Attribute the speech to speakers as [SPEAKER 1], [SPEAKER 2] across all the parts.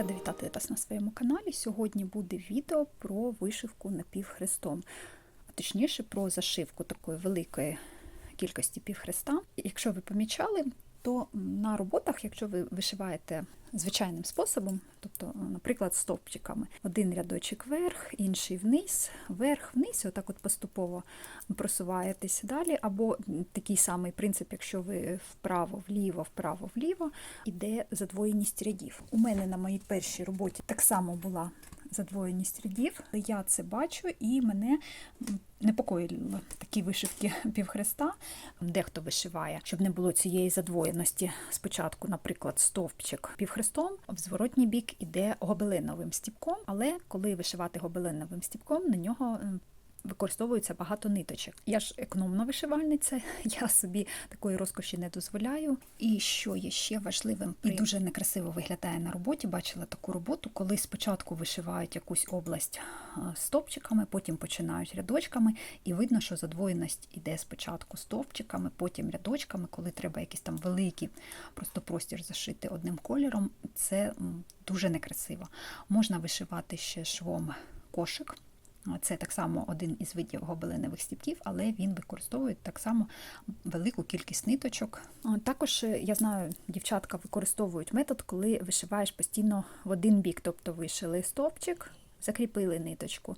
[SPEAKER 1] Рада вітати вас на своєму каналі. Сьогодні буде відео про вишивку напівхрестом, а точніше про зашивку такої великої кількості півхреста. Якщо ви помічали, то на роботах, якщо ви вишиваєте звичайним способом, тобто, наприклад, стовпчиками, один рядочок вверх, інший вниз, вверх, вниз, отак от поступово просуваєтесь далі, або такий самий принцип, якщо ви вправо, вліво, вправо, вліво, іде задвоєність рядів. У мене на моїй першій роботі так само була задвоєність рядів. Я це бачу і мене непокоїли такі вишивки півхреста. Дехто вишиває, щоб не було цієї задвоєності. Спочатку, наприклад, стовпчик півхрестом, в зворотній бік іде гобеленовим стіпком, але коли вишивати гобеленовим стіпком, на нього використовується багато ниточок. Я ж економна вишивальниця, я собі такої розкоші не дозволяю. І що є ще важливим і дуже некрасиво виглядає на роботі. Бачила таку роботу, коли спочатку вишивають якусь область стовпчиками, потім починають рядочками, і видно, що задвоєність іде спочатку стовпчиками, потім рядочками, коли треба якийсь там великий просто простір зашити одним кольором. Це дуже некрасиво. Можна вишивати ще швом кошик. Це так само один із видів гобеленових стіпків, але він використовує так само велику кількість ниточок. Також я знаю, дівчатка використовують метод, коли вишиваєш постійно в один бік, тобто вишили стовпчик, закріпили ниточку.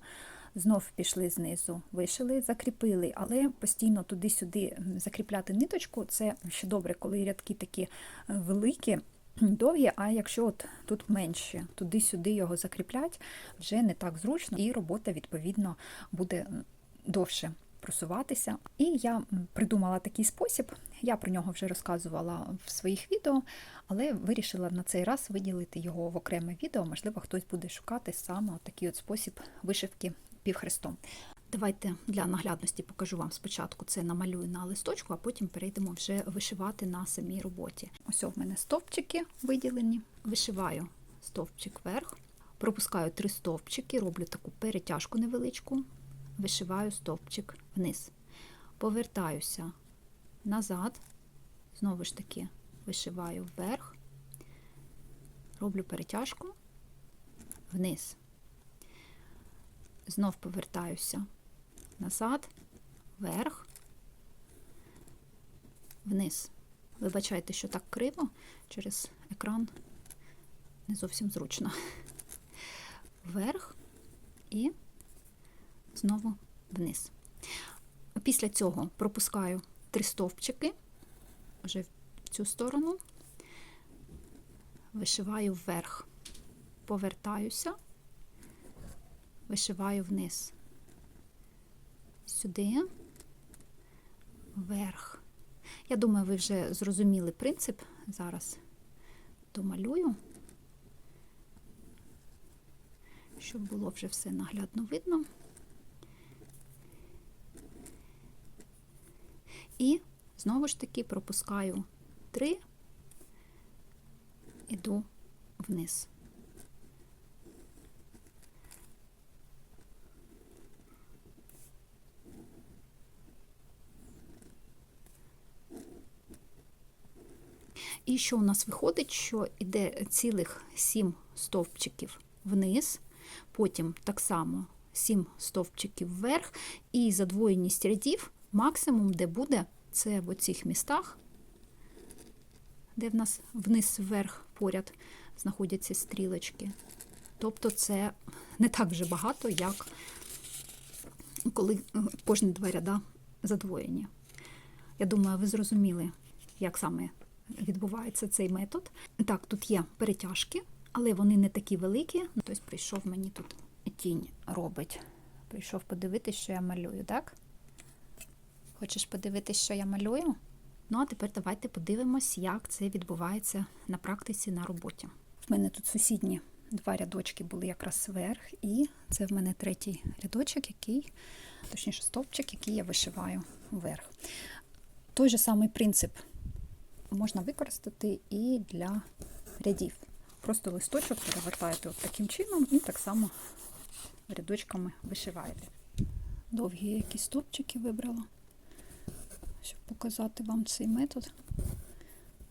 [SPEAKER 1] Знов пішли знизу, вишили, закріпили, але постійно туди-сюди закріпляти ниточку це ще добре, коли рядки такі великі, довгі, а якщо от тут менше, туди-сюди його закріплять, вже не так зручно, і робота, відповідно, буде довше просуватися. І я придумала такий спосіб, я про нього вже розказувала в своїх відео, але вирішила на цей раз виділити його в окреме відео. Можливо, хтось буде шукати саме такий от спосіб вишивки півхрестом. Давайте для наглядності покажу вам спочатку це намалюю на листочку, а потім перейдемо вже вишивати на самій роботі. Ось у мене стовпчики виділені. Вишиваю стовпчик вверх, пропускаю три стовпчики, роблю таку перетяжку невеличку, вишиваю стовпчик вниз. Повертаюся назад, знову ж таки вишиваю вверх, роблю перетяжку вниз. Знов повертаюся назад, вверх, вниз. Вибачайте, що так криво через екран не зовсім зручно. Вверх і знову вниз. Після цього пропускаю три стовпчики вже в цю сторону, вишиваю вверх, повертаюся, вишиваю вниз сюди, вверх. Я думаю, ви вже зрозуміли принцип. Зараз домалюю, щоб було вже все наглядно видно. І знову ж таки пропускаю три, іду вниз. І що у нас виходить, що йде цілих 7 стовпчиків вниз, потім так само 7 стовпчиків вверх, і задвоєність рядів максимум, де буде, це в оцих містах, де в нас вниз вверх поряд знаходяться стрілочки. Тобто це не так вже багато, як коли кожні два ряда задвоєні. Я думаю, ви зрозуміли, як саме відбувається цей метод. Так, тут є перетяжки, але вони не такі великі. Тобто прийшов мені тут тінь робить. Прийшов подивитися, що я малюю, так? Хочеш подивитися, що я малюю? Ну, а тепер давайте подивимось, як це відбувається на практиці на роботі. В мене тут сусідні два рядочки були якраз вверх, і це в мене третій рядочок, який, точніше, стовпчик, який я вишиваю вверх. Той же самий принцип можна використати і для рядів. Просто листочок перевертаєте от таким чином і так само рядочками вишиваєте. Довгі якісь стопчики вибрала, щоб показати вам цей метод.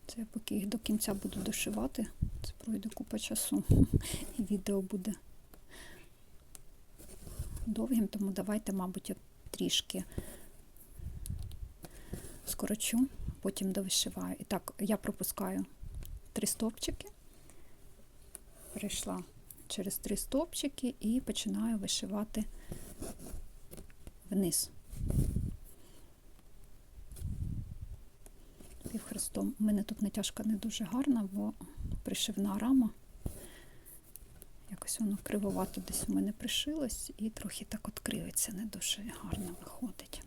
[SPEAKER 1] Це я поки їх до кінця буду дошивати. Це пройде купа часу. І відео буде довгим, тому давайте, мабуть, я трішки скорочу, потім довишиваю. І так, я пропускаю три стовпчики, перейшла через три стовпчики і починаю вишивати вниз. Півхрестом. У мене тут натяжка не дуже гарна, бо пришивна рама. Якось воно кривовато десь у мене пришилось і трохи так от кривиться, не дуже гарно виходить.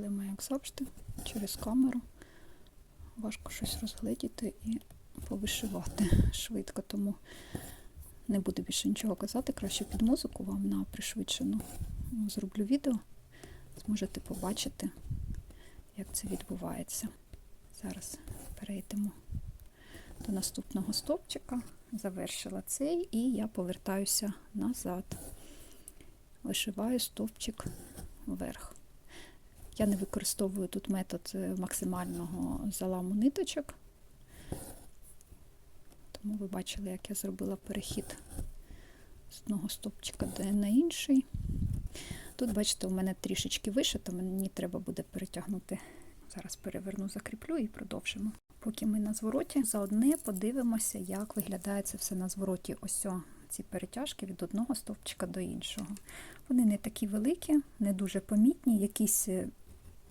[SPEAKER 1] Проблема, як завжди, через камеру. Важко щось розгледіти і повишивати швидко, тому не буду більше нічого казати. Краще під музику вам на пришвидшену зроблю відео. Зможете побачити, як це відбувається. Зараз перейдемо до наступного стовпчика. Завершила цей, і я повертаюся назад. Вишиваю стовпчик вверх. Я не використовую тут метод е, максимального заламу ниточок, тому ви бачили, як я зробила перехід з одного стопчика на інший. Тут, бачите, у мене трішечки вишито, мені треба буде перетягнути. Зараз переверну, закріплю і продовжимо. Поки ми на звороті, заодне подивимося, як виглядає це все на звороті. Ось ці перетяжки від одного стовпчика до іншого. Вони не такі великі, не дуже помітні, якісь е,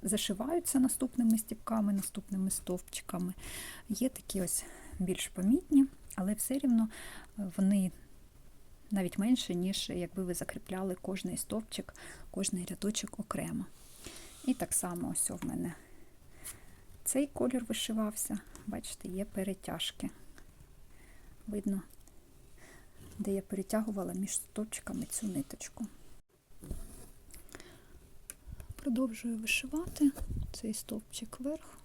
[SPEAKER 1] зашиваються наступними стіпками, наступними стовпчиками. Є такі ось більш помітні, але все рівно е, вони навіть менше, ніж якби ви закріпляли кожний стовпчик, кожний рядочок окремо. І так само ось в мене цей колір вишивався. Бачите, є перетяжки. Видно, де я перетягувала між стовпчиками цю ниточку. Продовжую вишивати цей стовпчик вверх.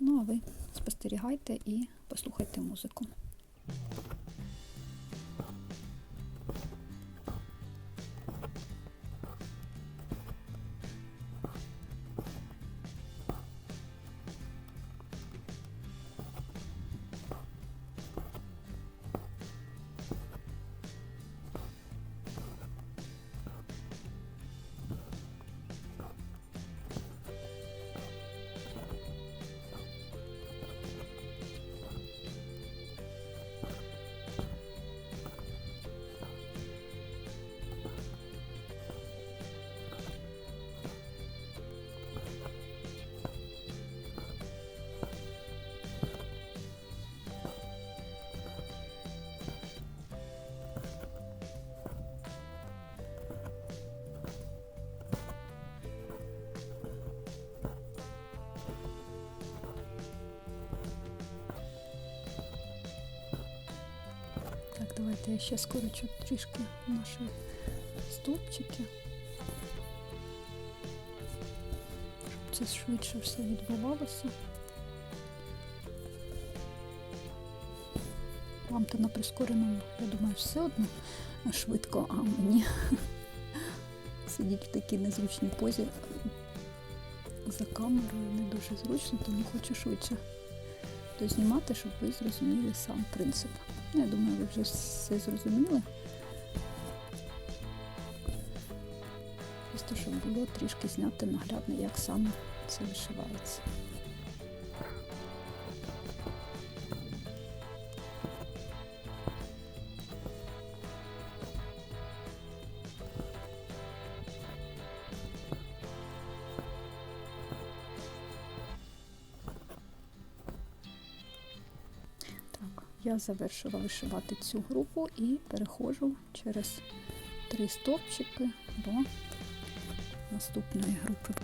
[SPEAKER 1] Ну, а ви спостерігайте і послухайте музику. Я ще скорочу трішки наші стовпчики. Щоб це швидше все відбувалося. Вам то на прискореному, я думаю, все одно швидко, а мені сидіть в такій незручній позі за камерою не дуже зручно, тому хочу швидше дознімати, щоб ви зрозуміли сам принцип. Я думаю, ви вже все зрозуміли. Просто щоб було трішки зняти наглядно, як саме це вишивається. Я завершила вишивати цю групу і переходжу через три стовпчики до наступної групи.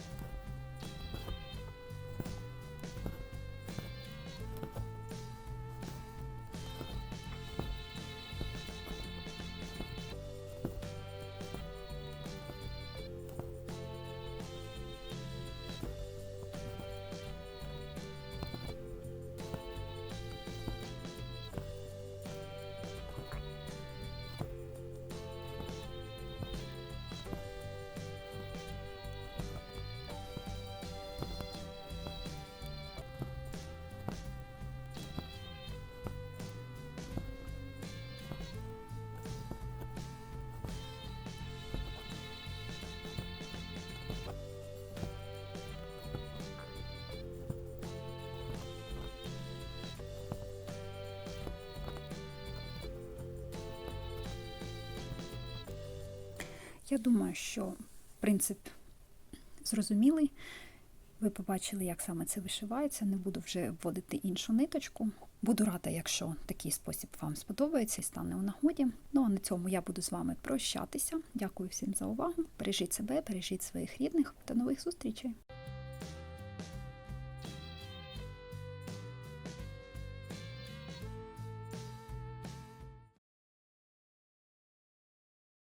[SPEAKER 1] Я думаю, що принцип зрозумілий. Ви побачили, як саме це вишивається. Не буду вже вводити іншу ниточку. Буду рада, якщо такий спосіб вам сподобається і стане у нагоді. Ну а на цьому я буду з вами прощатися. Дякую всім за увагу. Бережіть себе, бережіть своїх рідних. До нових зустрічей!